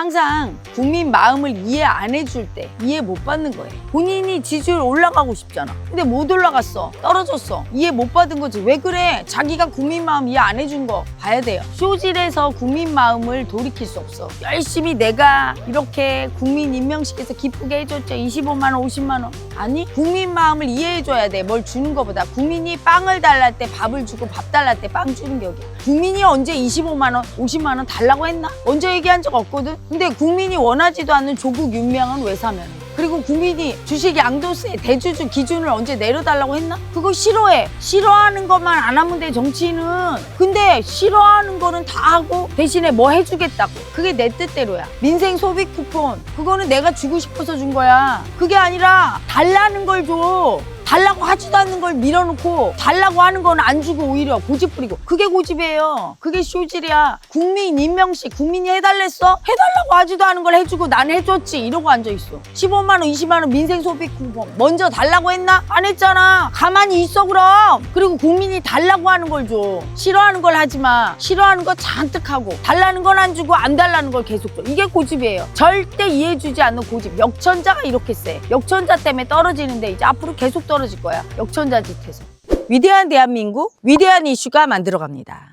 항상 국민 마음을 이해 안 해줄 때 이해 못 받는 거예요. 본인이 지지율 올라가고 싶잖아. 근데 못 올라갔어. 떨어졌어. 이해 못 받은 거지. 왜 그래? 자기가 국민 마음 이해 안 해준 거 봐야 돼요. 쇼질에서 국민 마음을 돌이킬 수 없어. 열심히 내가 이렇게 국민 임명식에서 기쁘게 해줬죠. 25만 원, 50만 원. 아니 국민 마음을 이해해줘야 돼. 뭘 주는 것보다 국민이 빵을 달랄 때 밥을 주고 밥 달랄 때 빵 주는 게 여기야. 국민이 언제 25만 원, 50만 원 달라고 했나? 언제 얘기한 적 없거든. 근데 국민이 원하지도 않는 조국 윤명은 왜 사면? 그리고 국민이 주식 양도세 대주주 기준을 언제 내려달라고 했나? 그거 싫어해. 싫어하는 것만 안 하면 돼 정치인은. 근데 싫어하는 거는 다 하고 대신에 뭐 해주겠다고. 그게 내 뜻대로야. 민생 소비 쿠폰 그거는 내가 주고 싶어서 준 거야. 그게 아니라 달라는 걸 줘. 하지도 않는 걸 밀어놓고 달라고 하는 건 안 주고 오히려 고집 부리고 그게 고집이에요. 그게 쇼질이야. 국민 임명식 국민이 해달랬어? 해달라고 하지도 않은 걸 해주고 난 해줬지 이러고 앉아있어. 15만 원 20만 원 민생 소비 쿠폰 먼저 달라고 했나? 안 했잖아. 가만히 있어 그럼. 그리고 국민이 달라고 하는 걸 줘. 싫어하는 걸 하지 마. 싫어하는 거 잔뜩 하고 달라는 건 안 주고 안 달라는 걸 계속 줘. 이게 고집이에요. 절대 이해해주지 않는 고집. 역천자가 이렇게 세. 역천자 때문에 떨어지는데 이제 앞으로 계속 떨어질 거야. 역천자 짓해서. 위대한 대한민국, 위대한 이슈가 만들어갑니다.